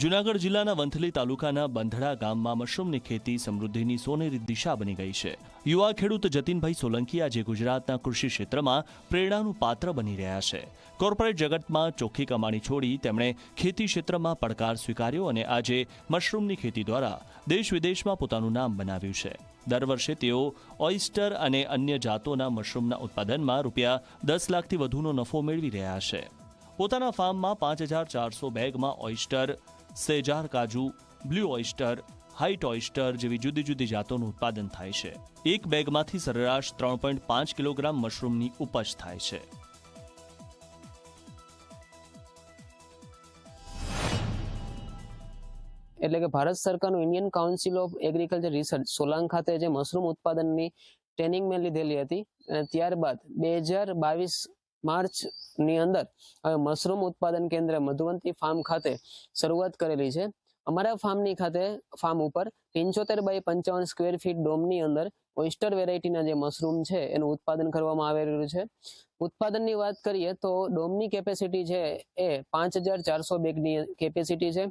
જુનાગઢ જિલ્લાના વંથલી તાલુકાના બંધડા ગામમાં મશરૂમની ખેતી સમૃદ્ધિની સોનેરી દિશા બની ગઈ છે. યુવા ખેડૂત જતીનભાઈ સોલંકી આજે ગુજરાતના કૃષિ ક્ષેત્રમાં પ્રેરણાનું પાત્ર બની રહ્યા છે. કોર્પોરેટ જગતમાં ચોખ્ખી કમાણી છોડી તેમણે ખેતી ક્ષેત્રમાં પડકાર સ્વીકાર્યો અને આજે મશરૂમની ખેતી દ્વારા દેશ વિદેશમાં પોતાનું નામ બનાવ્યું છે. દર વર્ષે તેઓ ઓઇસ્ટર અને અન્ય જાતોના મશરૂમના ઉત્પાદનમાં રૂપિયા દસ લાખથી વધુનો નફો મેળવી રહ્યા છે. પોતાના ફાર્મમાં પાંચ હજાર ચારસો બેગમાં ઓઇસ્ટર સેજાર કાજુ, બ્લુ ઓઇસ્ટર હાઇટ ઓઇસ્ટર જેવી જુદી જુદી જાતોનું ઉત્પાદન થાય છે. એક બેગમાંથી સરેરાશ ત્રણ પોઈન્ટ પાંચ કિલોગ્રામ મશરૂમની ઉપજ થાય છે. એટલે કે ભારત સરકારનું Indian council of agriculture research Solang ખાતે જે મશરૂમ ઉત્પાદનની ટ્રેનિંગ મેં લીધેલી હતી ત્યારબાદ બે હજાર બાવીસ માર્ચની અંદર હવે મશરૂમ ઉત્પાદન કેન્દ્ર મધુવંતી ફાર્મ ખાતે શરૂઆત કરેલી છે. અમારા ફાર્મની ખાતે ફાર્મ ઉપર પંચોતેર બાય પંચાવન સ્ક્વેર ફીટ ડોમની અંદર ઓઇસ્ટર વેરાયટીના જે મશરૂમ છે એનું ઉત્પાદન કરવામાં આવેલું છે. ઉત્પાદનની વાત કરીએ તો ડોમની કેપેસિટી છે એ પાંચ હજાર ચારસો બેગની કેપેસિટી છે.